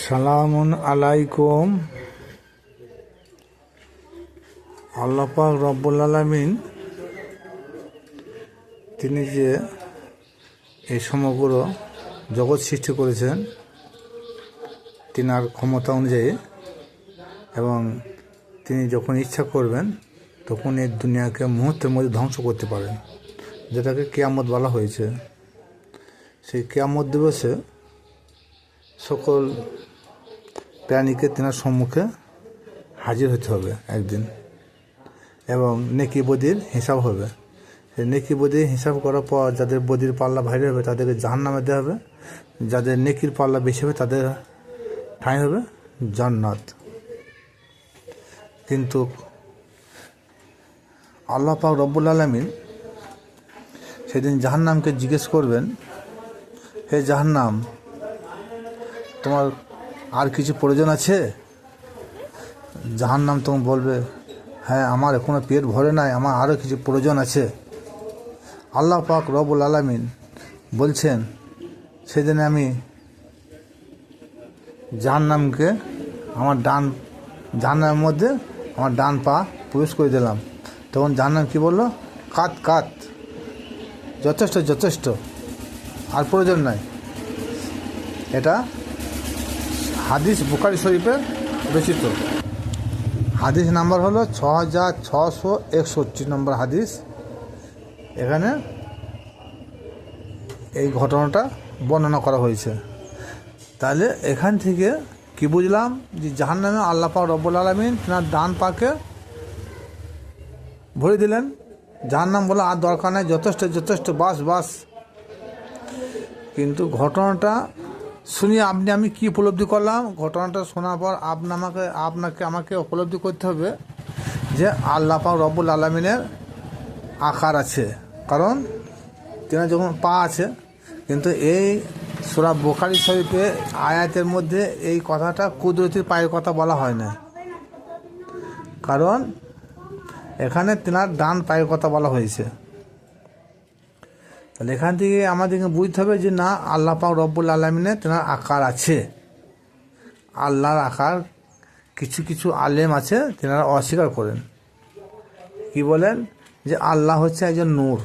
সালামুন আলাইকুম। আল্লাপাক রব্বুল আলমিন তিনি যে এই সমগ্র জগৎ সৃষ্টি করেছেন, তিনার ক্ষমতা অনুযায়ী এবং তিনি যখন ইচ্ছা করবেন, তখন এই দুনিয়াকে মুহূর্তের মধ্যে ধ্বংস করতে পারেন, যেটাকে কেয়ামত বলা হয়েছে। সেই কেয়ামত দিবসে সকল প্রাণীকে তেনার সম্মুখে হাজির হতে হবে একদিন। এবং নেকি বদির হিসাব হবে। সেই নেকি বদির হিসাব করার পর যাদের বদির পাল্লা ভারী হবে, তাদেরকে জাহান নামে দেওয়া হবে। যাদের নেকির পাল্লা বেশি হবে, তাদের ঠাঁই হবে জান্নাত। কিন্তু আল্লাহ পাক রব্বুল আলমিন সেদিন জাহান্নামকে জিজ্ঞেস করবেন, হে জাহান্নাম তোমার আর কিছু প্রয়োজন আছে? জাহান্নাম তখন বলবে হ্যাঁ আমার এখনও পেট ভরে নাই, আমার আরও কিছু প্রয়োজন আছে। আল্লাহ পাক রবুল আলামিন বলছেন, সেদিন আমি জাহান্নামকে আমার ডান, জাহান্নামের মধ্যে আমার ডান পা প্রবেশ করে দিলাম। তখন জাহান্নাম কি বলল কাত কাত যথেষ্ট যথেষ্ট, আর প্রয়োজন নাই। এটা হাদিস বুকারি শরীফে রচিত। হাদিস নাম্বার হলো ছ হাজার ছশো একষট্টি নম্বর হাদিস। এখানে এই ঘটনাটা বর্ণনা করা হয়েছে। তাহলে এখান থেকে কি বুঝলাম যে জাহান নামে আল্লাহ পাক রব্বুল আলমিন তেনার ডান পাকে ভরে দিলেন। যার নাম বলে আর দরকার নেই, যথেষ্ট যথেষ্ট, বাস বাস। কিন্তু ঘটনাটা শুনি, আপনি, আমি কি উপলব্ধি করলাম? ঘটনাটা শোনার পর আপনি আমাকে, আপনাকে, আমাকে উপলব্ধি করতে হবে যে আল্লাহ পাক রব্বুল আলমিনের আকার আছে। কারণ তিনি যখন পা আছে, কিন্তু এই সুরা বোখারি শরীফে আয়াতের মধ্যে এই কথাটা কুদরতির পায়ের কথা বলা হয় না। কারণ এখানে তেনার ডান পায়ের কথা বলা হয়েছে। তাহলে এখান থেকে আমাদেরকে বুঝতে হবে যে না, আল্লাহ পাক রব্বুল আলমিনে তেনার আকার আছে। আল্লাহর আকার, কিছু কিছু আলেম আছে তেনারা অস্বীকার করেন। কি বলেন? যে আল্লাহ হচ্ছে একজন নূর।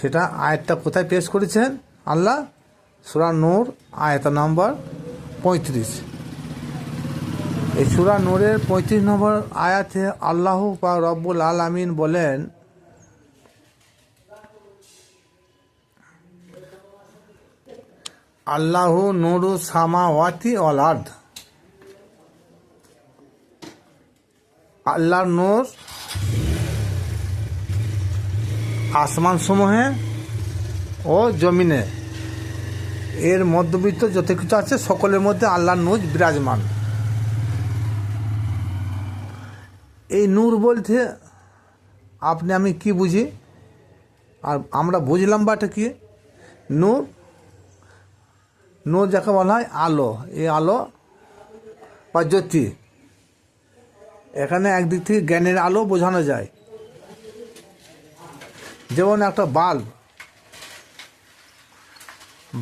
সেটা আয়াতটা কোথায় পেশ করেছেন? আল্লাহ? সুরা নূর, আয়ত নম্বর পঁয়ত্রিশ। এই সুরা নূরের পঁয়ত্রিশ নম্বর আয়াতে আল্লাহ পা রব্বুল আলামিন বলেন আল্লাহ নুরু সামাওয়াতি অল আর্ধ আল্লাহর নূর আসমান সমূহে ও জমিনে। এর মধ্যবিত্ত যত কিছু আছে, সকলের মধ্যে আল্লাহর নূর বিরাজমান। এই নূর বলতে আপনি আমি কি বুঝি? আর আমরা বুঝলাম বাটা কি? নূর নূর যাকে বলা হয় আলো। এই আলো বা জ্যোতি। এখানে একদিক থেকে জ্ঞানের আলো বোঝানো যায়। যেমন একটা বাল্ব।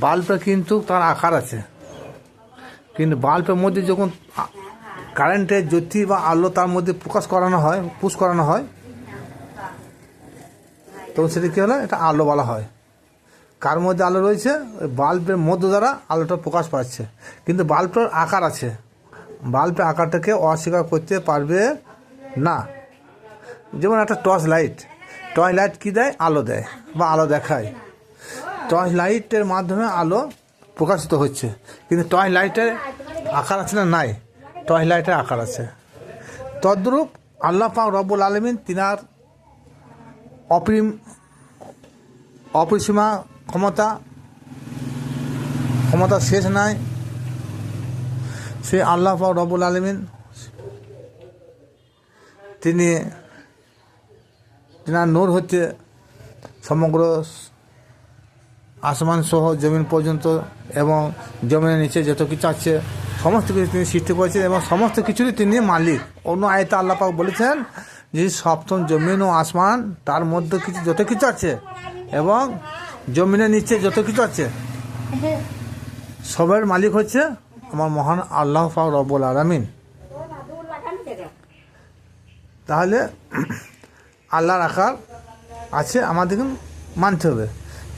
বাল্বটা কিন্তু তার আকার আছে। কিন্তু বাল্বের মধ্যে যখন কারেন্টের জ্যোতি বা আলো তার মধ্যে প্রকাশ করানো হয়, পুশ করানো হয়, তখন সেটা কী হলো? এটা আলো বলা হয়। কার মধ্যে আলো রয়েছে? ওই বাল্বের মধ্য দ্বারা আলোটা প্রকাশ পাচ্ছে। কিন্তু বাল্বটার আকার আছে। বাল্বের আকারটাকে অস্বীকার করতে পারবে না। যেমন একটা টর্চ লাইট। টর্চ লাইট কী দেয়? আলো দেয় বা আলো দেখায়। টর্চ লাইটের মাধ্যমে আলো প্রকাশিত হচ্ছে। কিন্তু টর্চ লাইটের আকার আছে না? নাই। টর্চ লাইটের আকার আছে। তদ্রূপ আল্লাহ পাক রব্বুল আলমিন তিনার অপরিম অপরিসীমা ক্ষমতা ক্ষমতা শেষ নাই। সে আল্লাহ পাক রব্বুল আলমিন তিনি তিনার নূর হচ্ছে সমগ্র আসমান সহ জমিন পর্যন্ত এবং জমিনের নিচে যত কিছু আছে, সমস্ত কিছু তিনি সৃষ্টি করেছেন এবং সমস্ত কিছুরই তিনি মালিক। অন্য আয়তা আল্লাহ পাক বলেছেন যে সপ্তম জমিন ও আসমান, তার মধ্যে কিছু, যত কিছু আছে এবং জমিনের নিচে যত কিছু আছে, সবের মালিক হচ্ছে আমার মহান আল্লাহ পাক রব্বুল আলমিন। তাহলে আল্লাহর আকার আছে, আমাদেরকে মানতে হবে।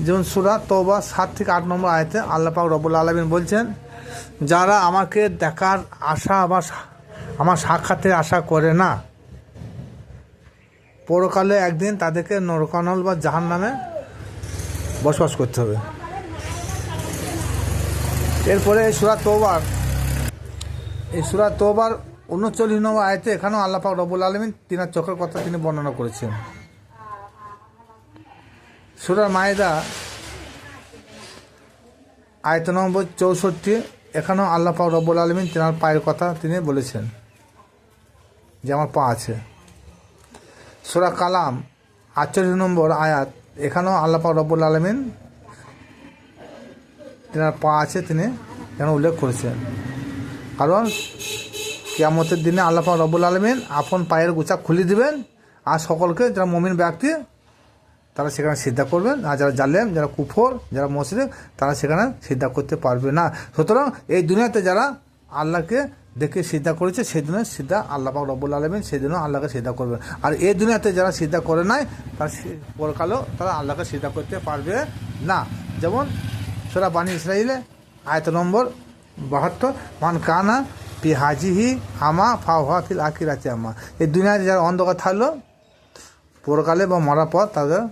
যেমন সুরা তোবা সাত থেকে আট নম্বর আয়তে আল্লাহ পাক রব্বুল আলমিন বলছেন, যারা আমাকে দেখার আশা বা আমার সাক্ষাতের আশা করে না, পরকালে একদিন তাদেরকে নরকানল বা জাহান নামে বসবাস করতে হবে। এরপরে সুরা তোবার। এই সুরা তোবার উনচল্লিশ নম্বর আয়তে এখানেও আল্লাহ রবুল আলমিন তিনার চোখের কথা তিনি বর্ণনা করেছেন। সুরা মায়েদা আয়ত নম্বর চৌষট্টি, এখানেও আল্লাহ রবুল আলমিন তিনার পায়ের কথা তিনি বলেছেন যে আমার পা আছে। সুরা কালাম আটচল্লিশ নম্বর আয়াত এখানেও আল্লাহ পাক রব্বুল আলমিন তিনার পা আছে, তিনি এখানে উল্লেখ করেছেন। কারণ কেয়ামতের দিনে আল্লাহ পাক রব্বুল আলমিন আপন পায়ের গোছা খুলে দিবেন আর সকলকে যারা মমিন ব্যক্তি, তারা সেখানে সিদ্ধা করবেন। আর যারা জালেম, যারা কুফর, যারা মসজিদ তারা সেখানে সিদ্ধা করতে পারবে না। সুতরাং এই দুনিয়াতে যারা আল্লাহকে দেখে সিদ্ধা করেছে সেই দিনে সিদ্ধা আল্লাহ পাক রব্বুল আলমিন সেই দিনও আল্লাহকে সিদ্ধা করবে। আর এই দুনিয়াতে যারা সিদ্ধা করে নাই, তার পরকালেও তারা আল্লাহকে সিদ্ধা করতে পারবে না। যেমন সোরা বাণী ইসরাইলে আয়ত নম্বর বাহাত্তর, মান কানা পি হাজিহি আমা ফাওয়া ফিল আকির আছে আমা এই দুনিয়াতে যারা অন্ধকার থাকল, পরকালে বা মরার পর তাদের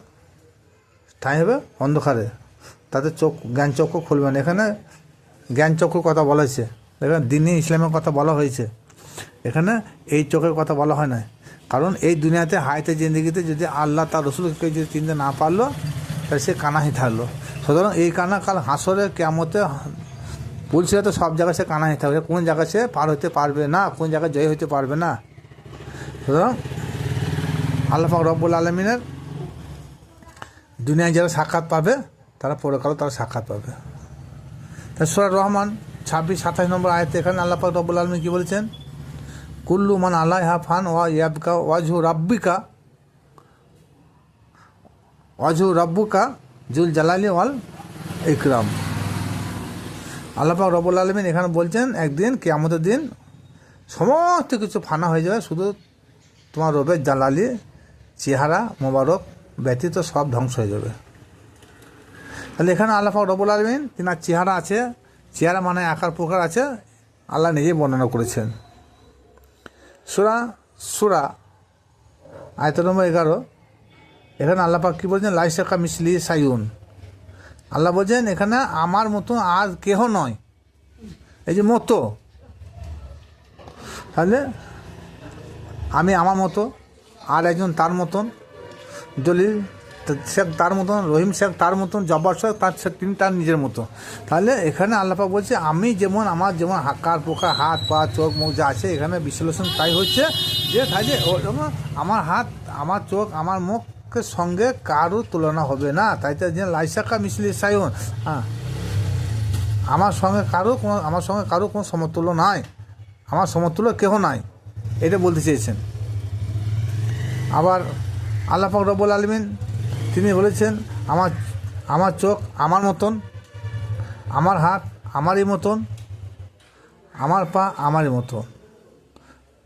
ঠাঁই হবে অন্ধকারে। তাদের চোখ জ্ঞান চক্ষু এখানে জ্ঞান চক্ষুর কথা বলা এখানে দিনই ইসলামের কথা বলা হয়েছে। এখানে এই চোখের কথা বলা হয় না কারণ এই দুনিয়াতে হাইতে জিন্দগিতে যদি আল্লাহ তার রসুলকে যদি চিনতে না পারল, তাহলে সে কানাহি থাকল। সুতরাং এই কানা কাল হাসরে কেমতে পুলিশরা তো সব জায়গায় সে কানাহি থাকবে। কোন জায়গায় সে পার হতে পারবে না, কোন জায়গায় জয় হতে পারবে না। সুতরাং আল্লাহ পাক রব্বুল আলমিনের দুনিয়ায় যারা সাক্ষাৎ পাবে, তারা পরে পরকালও তারা সাক্ষাৎ পাবে। তা সুরা রহমান ছাব্বিশ সাতাশ নম্বর আয়তে এখানে আল্লাহ পাক রব্বুল আলমী কী বলেছেন? কুল্লু মান আল্লাহ ফান ওয়া ইয়াবকা, ওয়াজহু রাব্বিকা, ওয়াজহু রাব্বুকা জুল জালালি ওয়াল ইকরাম। আল্লাহ পাক রব্বুল আলমিন এখানে বলছেন, একদিন, কেয়ামতের দিন সমস্ত কিছু ফানা হয়ে যাবে, শুধু তোমার রবের জালালি, চেহারা, মোবারক ব্যতীত সব ধ্বংস হয়ে যাবে। তাহলে এখানে আল্লাহ রবুল আলমিন, তিনার চেহারা আছে চেহারা মানে আকার প্রকার আছে, আল্লাহ নিজেই বর্ণনা করেছেন। সুরা সুরা, আয়ত নম্বর এগারো। এখানে আল্লাহ পাক কী বলছেন? লাইসাকা মিসলি সাইউন। আল্লাহ বলছেন, এখানে আমার মতো আর কেহ নয়। এই যে মতো। তাহলে আমি আমার মতো, আর একজন তার মতন। জলিল শেখ তার মতন, রহিম শেখ তার মতন, জব্বার শেখ তার তিনি তার নিজের মতো। তাহলে এখানে আল্লাপা বলছে, আমি যেমন আমার যেমন হাকার পোকা, হাত, পা, চোখ, মুখ যা আছে, এখানে বিশ্লেষণ তাই হচ্ছে যে, তাই যে আমার হাত, আমার চোখ, আমার মুখের সঙ্গে কারও তুলনা হবে না। তাই তো যে, লাইসাকা মিসলি সাইন হ্যাঁ। আমার সঙ্গে কারও কোনো, আমার সঙ্গে কারও কোনো সমতুল্য নাই। আমার সমতুল্য কেহ নাই। এটা বলতে চেয়েছেন। আবার আল্লাহ পাক রব্বুল আলমিন তিনি বলেছেন, আমার আমার চোখ আমার মতন, আমার হাত আমারই মতন, আমার পা আমারই মতন।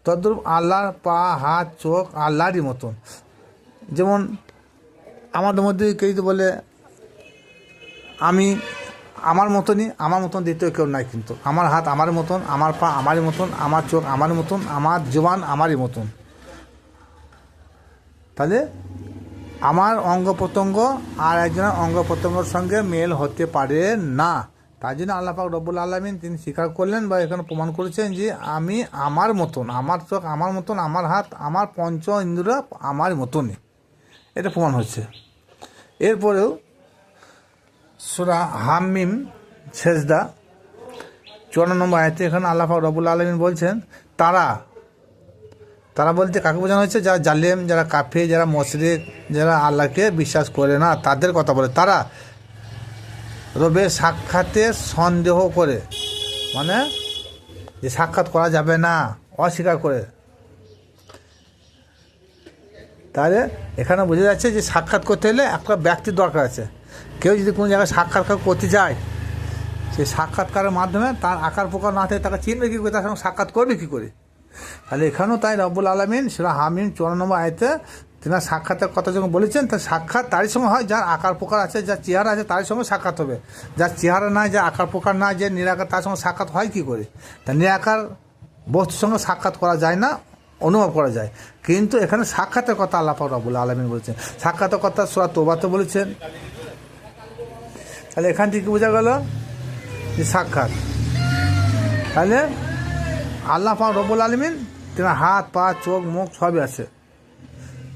তদ্রূপ আল্লাহর পা, হাত, চোখ আল্লাহরই মতন। যেমন আমাদের মধ্যে কেউ তো বলে, আমি আমার মতনই, আমার মতন দ্বিতীয় কেউ নাই কিন্তু। আমার হাত আমার মতন, আমার পা আমারই মতন, আমার চোখ আমার মতন, আমার জবান আমারই মতন। তাহলে আমার অঙ্গ প্রত্যঙ্গ আর একজনের অঙ্গ প্রত্যঙ্গের সঙ্গে মেল হতে পারে না। তার জন্য আল্লাপাক রব্বুল আলমিন তিনি স্বীকার করলেন বা এখানে প্রমাণ করেছেন যে আমি আমার মতন, আমার চোখ আমার মতন, আমার হাত, আমার পঞ্চ ইন্দ্র আমার মতনই। এটা প্রমাণ হচ্ছে এরপরেও সুরা হামিম শেষদা চুয়ান্ন নম্বর আয়তে এখানে আল্লাপাক রবুল আলমিন বলছেন, তারা তারা বলতে কাকে বোঝানো হচ্ছে যারা জালেম, যারা কাফে যারা মশরিক, যারা আল্লাহকে বিশ্বাস করে না, তাদের কথা বলে। তারা রবের সাক্ষাতে সন্দেহ করে। মানে যে সাক্ষাৎ করা যাবে না, অস্বীকার করে। তাহলে এখানে বোঝা যাচ্ছে যে সাক্ষাৎ করতে হলে একটা ব্যক্তির দরকার আছে। কেউ যদি কোনো জায়গায় সাক্ষাৎকার করতে যায় সেই সাক্ষাৎকারের মাধ্যমে তার আকার প্রকার না থাকে, তাকে চিনবে কী করে, তার সঙ্গে সাক্ষাৎ করবে কী করে? তাহলে এখানেও তাই রব্বুল আলমিন সেটা হামিন চুয়ান্ন নম্বর আয়তে তেনার সাক্ষাতের কথা যখন বলেছেন তার সাক্ষাৎ তারই সঙ্গে হয় যার আকার প্রকার আছে, যার চেহারা আছে তারই সঙ্গে সাক্ষাৎ হবে। যার চেহারা নাই, যার আকার প্রকার নাই, যে নিরাকার তার সঙ্গে সাক্ষাৎ হয় কী করে? তা নিরাকার বস্তুর সঙ্গে সাক্ষাৎ করা যায় না, অনুভব করা যায়। কিন্তু এখানে সাক্ষাতের কথা আল্লাহ রব্বুল আলমিন বলেছেন। সাক্ষাতের কথা সোরা তোবাতে বলেছেন। তাহলে এখান থেকে কি বোঝা গেল? যে সাক্ষাৎ। তাহলে আল্লাহ পাক রব্বুল আলমিন তেনার হাত, পা, চোখ, মুখ সবই আছে।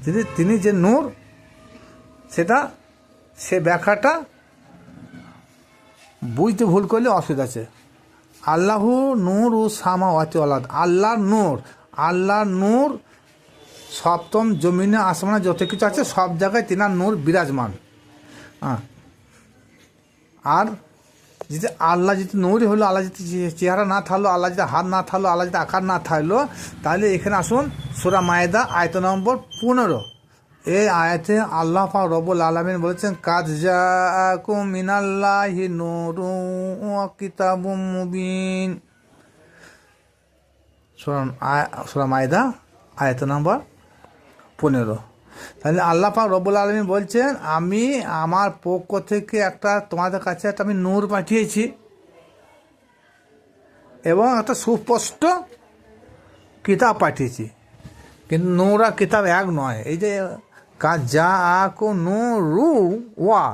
তিনি তিনি যে নূর, সেটা, সে ব্যাখ্যাটা বুঝতে ভুল করলে অসুবিধা আছে। আল্লাহু নূর ও সামা ওয়াতি আল্লাহ আল্লাহর নূর আল্লাহর নূর সপ্তম জমিনে আসমানে যত কিছু আছে সব জায়গায় তিনার নূর বিরাজমান। আর যদি আল্লাহ যদি নৌরি হলো আল্লাহ যদি চেহারা না থাকল আল্লাহ যদি হাত না থাকল আল্লাহ যদি আকার না থাকল তাহলে এখানে আসুন সুরা মায়েদা আয়ত নম্বর পনেরো এই আয়াতে আল্লাহ পাক রব্বুল আলমিন বলেছেন কাজ মিনাল্লাহি নূরু ওয়া কিতাবুম মুবিন সুরা মায়েদা আয়ত নম্বর পনেরো তাহলে আল্লাহ পাক রব্বুল আলমী বলছেন আমি আমার পক্ষ থেকে একটা তোমাদের কাছে একটা আমি নূর পাঠিয়েছি এবং একটা সুস্পষ্ট কিতাব পাঠিয়েছি। কিন্তু নূর আর কিতাব এক নয় এই যে কাজ যা আকো নূরু ওয়া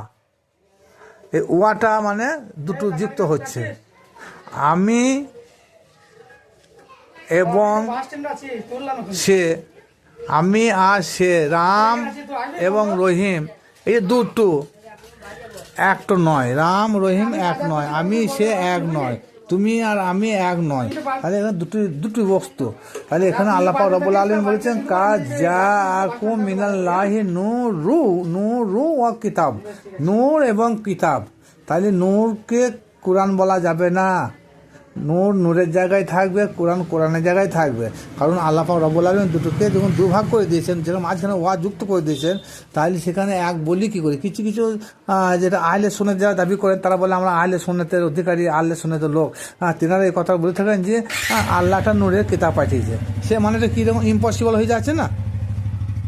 এই ওয়াটা মানে দুটো যুক্ত হচ্ছে। আমি এবং সে আমি আর সে রাম এবং রহিম। এই যে দুটো, এক তো নয়। রাম, রহিম এক নয়। আমি সে এক নয়। তুমি আর আমি এক নয়। তাহলে এখানে দুটি দুটি বস্তু। তাহলে এখানে আল্লাহ রবুল আলম বলেছেন, কাজ যা আকু মিনাল্লাহি নূর রু নূর রু ও কিতাব। নূর এবং কিতাব। তাহলে নূরকে কোরআন বলা যাবে না। নূর নূরের জায়গায় থাকবে, কোরআন কোরআনের জায়গায় থাকবে। কারণ আল্লাহ পাক রব্বুল আলম দুটোকে যখন দুভাগ করে দিয়েছেন, যেরকম মাঝখানে ওয়া যুক্ত করে দিয়েছেন, তাহলে সেখানে এক বলি কি করে? কিছু কিছু যেটা আহলে সোনের যারা দাবি করেন, তারা বলে আমরা আহলে সোনেতের অধিকারী, আহলে সোনেতের লোক। তেনারা এই কথা বলে থাকেন যে আল্লাহটা নূরের কিতাব পাঠিয়েছে। সে মানেটা কীরকম ইম্পসিবল হয়ে যাচ্ছে না?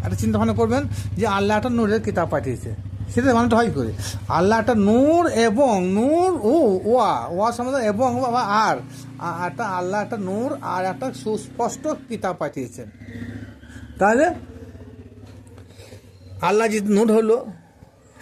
একটা চিন্তা ভাবনা করবেন যে আল্লাহ একটা নূরের কিতাব পাঠিয়েছে। সেটা মানেটা হয় করে? আল্লাহ একটা নূর এবং নূর ও ওয়া ওয়া সম্বন্ধে এবং বা, আর। একটা আল্লাহ একটা নূর, আর একটা সুস্পষ্ট কিতাব পাঠিয়েছেন। তাহলে, আল্লাহ যদি নূর হলো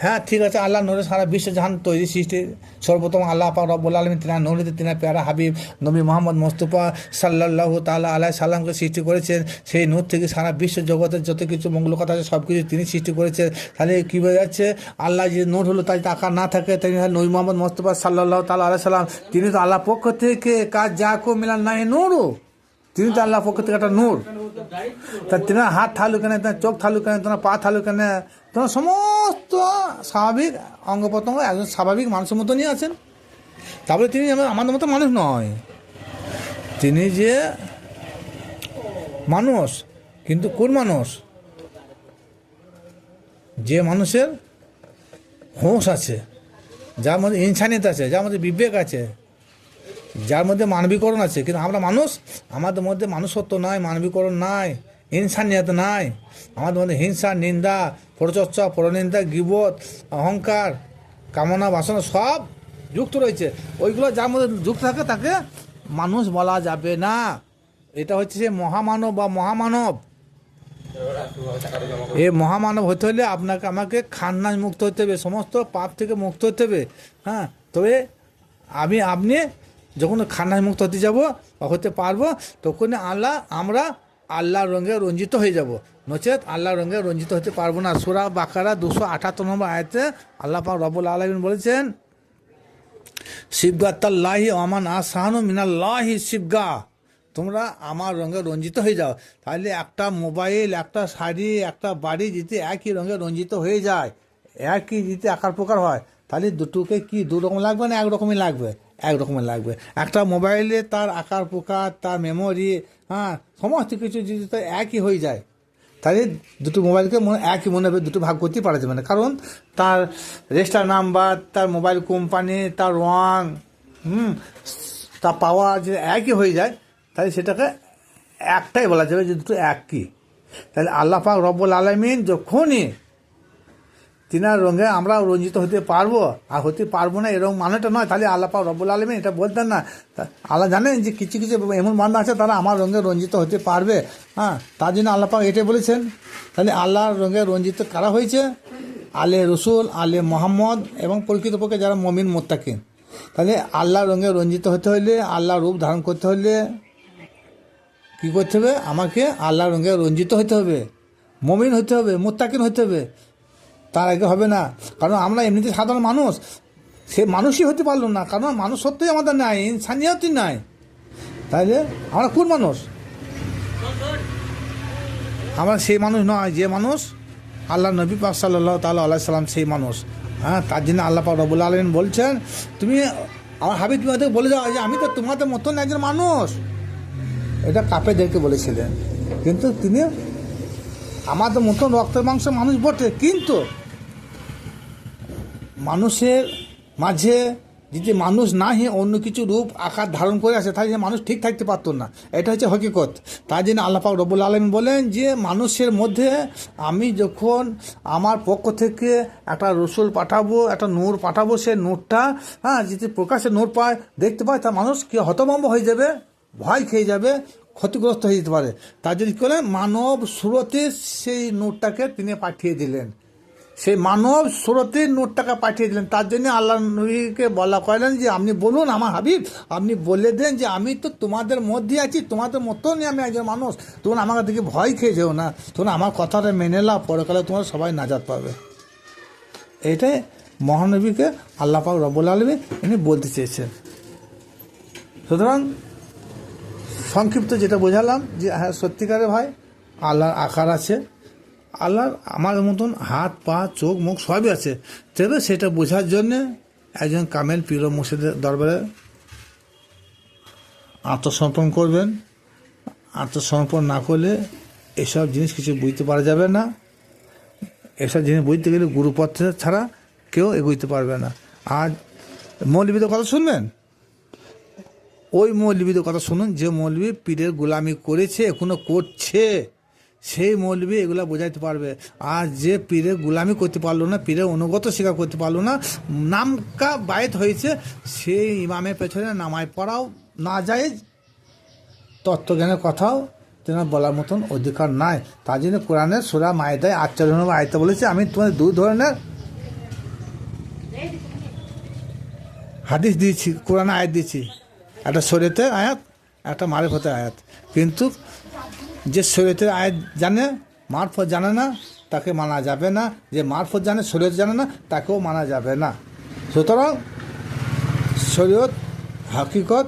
হ্যাঁ ঠিক আছে, আল্লাহ নূরে সারা বিশ্ব জাহান তৈরি সৃষ্টি, সর্বপ্রথম আল্লাহ পাক রব্বুল আলমী তিনার নূরিতে তিনার প্যারা হাবিব নবী মোহাম্মদ মোস্তফা সাল্লাহ তাল্লাহ আল্লাহ সাল্লামকে সৃষ্টি করেছেন। সেই নূর থেকে সারা বিশ্ব জগতের যত কিছু মঙ্গল কথা আছে সব কিছু তিনি সৃষ্টি করেছেন। তাহলে কী বোঝা যাচ্ছে, আল্লাহ যে নূর হলো তাই টাকা না থাকে তিনি নবী মোহাম্মদ মোস্তফা সাল্লাহ তাল্লাহ আল্লাহ সাল্লাম, তিনি তো আল্লাহ পক্ষ থেকে কাজ যা কো মিলান নাই, নূরও। তিনি তো আল্লাহ পক্ষ থেকে একটা নূর। তা তেনার হাত থালু কেন তেনার চোখ থালু কেন তোমার পা থালু কেন তোমার সমস্ত স্বাভাবিক অঙ্গ প্রত্যঙ্গ একজন স্বাভাবিক মানুষের মতনই আছেন। তারপরে তিনি আমাদের মতো মানুষ নয়। তিনি যে মানুষ, কিন্তু কোন মানুষ? যে মানুষের হোঁশ আছে, যার মধ্যে ইনসানিয়ত আছে, যার মধ্যে বিবেক আছে যার মধ্যে মানবীকরণ আছে, কিন্তু আমরা মানুষ, আমাদের মধ্যে মানুষত্ব নাই, মানবীকরণ নাই, ইনসানিয়ত নাই। আমাদের মধ্যে হিংসা, নিন্দা, পরচর্চা, পরনিন্দা, গিবত, অহংকার, কামনা, বাসনা সব যুক্ত রয়েছে। ওইগুলো যার মধ্যে যুক্ত থাকে, তাকে মানুষ বলা যাবে না। এটা হচ্ছে সে মহামানব বা মহামানব। এ মহামানব হতে হলে আপনাকে আমাকে খান্নাস মুক্ত হতে হবে, সমস্ত পাপ থেকে মুক্ত হতে হবে। হ্যাঁ তবে আমি, আপনি যখন খান্নাস মুক্ত হতে যাব বা হতে পারব তখন আল্লাহ, আমরা আল্লাহর রঙে রঞ্জিত হয়ে যাব। নচেত আল্লাহর রঙে রঞ্জিত হতে পারব না। সুরা বাকারা দুশো আঠাত্তর নম্বর আয়তে আল্লাহ পাক রবুল আলমিন বলেছেন শিবগাত্তাল্লাহি অমান আসাহানু মিনাল্লাহি শিবগা তোমরা আমার রঙে রঞ্জিত হয়ে যাও। তাহলে একটা মোবাইল, একটা শাড়ি, একটা বাড়ি যদি একই রঙে রঞ্জিত হয়ে যায়, একই যদি আকার প্রকার হয় তাহলে দুটোকে কি দু রকম লাগবে না একরকমই লাগবে? একরকমের লাগবে। একটা মোবাইলে তার আকার, প্রকার, তার মেমোরি হ্যাঁ সমস্ত কিছু যদি তো একই হয়ে যায়, তাহলে দুটো মোবাইলকে মনে, একই মনে হবে, দুটো ভাগ করতেই পারা যাবে না। কারণ তার রেজিস্টার নাম্বার তার মোবাইল কোম্পানি তার রং হুম তা পাওয়া যে একই হয়ে যায়, তাহলে সেটাকে একটাই বলা যাবে যে দুটো একই। তাহলে আল্লাহ পাক রব্বুল আলমিন যখনই তিনার রঙে আমরা রঞ্জিত হতে পারব, আর হতে পারব না, এরকম মানেটা নয়। তাহলে আল্লাহ পাক রব্বুল আলমিন এটা বলতেন না। আল্লাহ জানেন যে কিছু কিছু এমন মানুষ আছে, তারা আমার রঙে রঞ্জিত হতে পারবে। হ্যাঁ তার জন্য আল্লাহ পাক এটাই বলেছেন। তাহলে আল্লাহর রঙে রঞ্জিত কারা হয়েছে? আলে রসুল, আলে মোহাম্মদ এবং প্রকৃতপক্ষে যারা মমিন মোত্তাকিন। তাহলে আল্লাহর রঙে রঞ্জিত হতে হলে আল্লাহ রূপ ধারণ করতে হলে কী করতে হবে? আমাকে আল্লাহর রঙে রঞ্জিত হতে হবে। মমিন হতে হবে, মোত্তাকিন হতে হবে। তার আগে হবে না। কারণ আমরা এমনিতে সাধারণ মানুষ। সে মানুষই হতে পারল না। কারণ মানুষ সত্যিই আমাদের নাই, ইনসানিয়তই নাই। তাইলে আমরা কোন মানুষ? আমরা সেই মানুষ নয়, যে মানুষ আল্লাহ নবী পাক সাল্লাহ তাল্লাহ আল্লাহ সাল্লাম সেই মানুষ। হ্যাঁ তার জন্য আল্লাহ পাক রবুল আলমিন বলছেন, তুমি আমার হাবিব তুমি বলে দাও যে আমি তো তোমাদের মতন একজন মানুষ। এটা কাপেদেরকে বলেছিলেন। কিন্তু তিনি আমাদের মতন রক্তের মাংস মানুষ বটে। কিন্তু মানুষের মাঝে যদি মানুষ না হয়ে অন্য কিছু রূপ, আকার ধারণ করে আসে, তাহলে মানুষ ঠিক থাকতে পারতো না। এটা হচ্ছে হকিকত। তাই জন্য আল্লাপাক রবুল আলম বলেন যে, মানুষের মধ্যে আমি যখন আমার পক্ষ থেকে একটা রসুল পাঠাবো, একটা নূর পাঠাবো, সে নূরটা হ্যাঁ যদি প্রকাশে নূর পায়, দেখতে পায়, তা মানুষ কি হতভম্ব হয়ে যাবে? ভয় খেয়ে যাবে? ক্ষতিগ্রস্ত হয়ে যেতে পারে। তার জন্য কী মানব সুরতে সেই নোটটাকে তিনি পাঠিয়ে দিলেন। সেই মানব স্রোতে নোট টাকা পাঠিয়ে দিলেন। তার জন্য আল্লাহ নবীকে বলা করেন যে, আপনি বলুন আমার হাবিব, আপনি বলে দেন যে, আমি তো তোমাদের মধ্যে আছি, তোমাদের মতনই আমি একজন মানুষ। তখন আমাকে দেখে ভয় খেয়ে যেও না। তখন আমার কথাটা মেনে নাও, পরকালে তোমরা সবাই নাজাত পাবে। এটাই মহানবীকে আল্লাহ পাক রব্বুল আলমী ইনি বলতে চেয়েছেন। সুতরাং সংক্ষিপ্ত যেটা বোঝালাম যে হ্যাঁ সত্যিকারে ভাই, আল্লাহর আকার আছে। আল্লাহর আমার মতন হাত, পা, চোখ, মুখ সবই আছে। তবে সেটা বোঝার জন্যে একজন কামেল পীর মুর্শিদের দরবারে আত্মসমর্পণ করবেন। আত্মসমর্পণ না করলে এসব জিনিস কিছু বুঝতে পারা যাবে না। এসব জিনিস বুঝতে গেলে গুরুপথ ছাড়া কেউ এগোইতে পারবে না। আর মৌলবীদের কথা শুনবেন? ওই মৌলবীদের কথা শুনুন, যে মৌলবী পীরের গোলামি করেছে, এখনও করছে। সেই মৌলবি এগুলা বোঝাইতে পারবে। আর যে পীরের গোলামি করতে পারল না, পীরের অনুগত স্বীকার করতে পারল না, নামকা বায়ত হয়েছে, সেই ইমামের পেছনে নামায় পড়াও না যায়, তত্ত্বজ্ঞানের কথাও তেনার বলার মতন অধিকার নাই। তার জন্য কোরআনের সুরা মায়েদায় আচার্য আয়তা বলেছে, আমি তোমাদের দুই ধরনের হাদিস দিয়েছি কোরআনে আয়াত দিয়েছি। একটা শরীয়তের আয়াত, একটা মারেফতের আয়াত। কিন্তু যে শরীয়তের আয়াত জানে, মারফত জানে না, তাকে মানা যাবে না। যে মারফত জানে, শরীয়ত জানে না, তাকেও মানা যাবে না। সুতরাং শরীয়ত, হাকিকত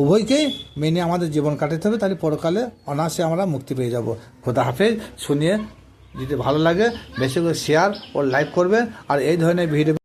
উভয়কেই মেনে আমাদের জীবন কাটাতে হবে, তাহলে পরকালে অনায়াসে আমরা মুক্তি পেয়ে যাব। খোদা হাফেজ, শুনিয়ে যদি ভালো লাগে, বেশি করে শেয়ার ও লাইক করবেন। আর এই ধরনের ভিডিও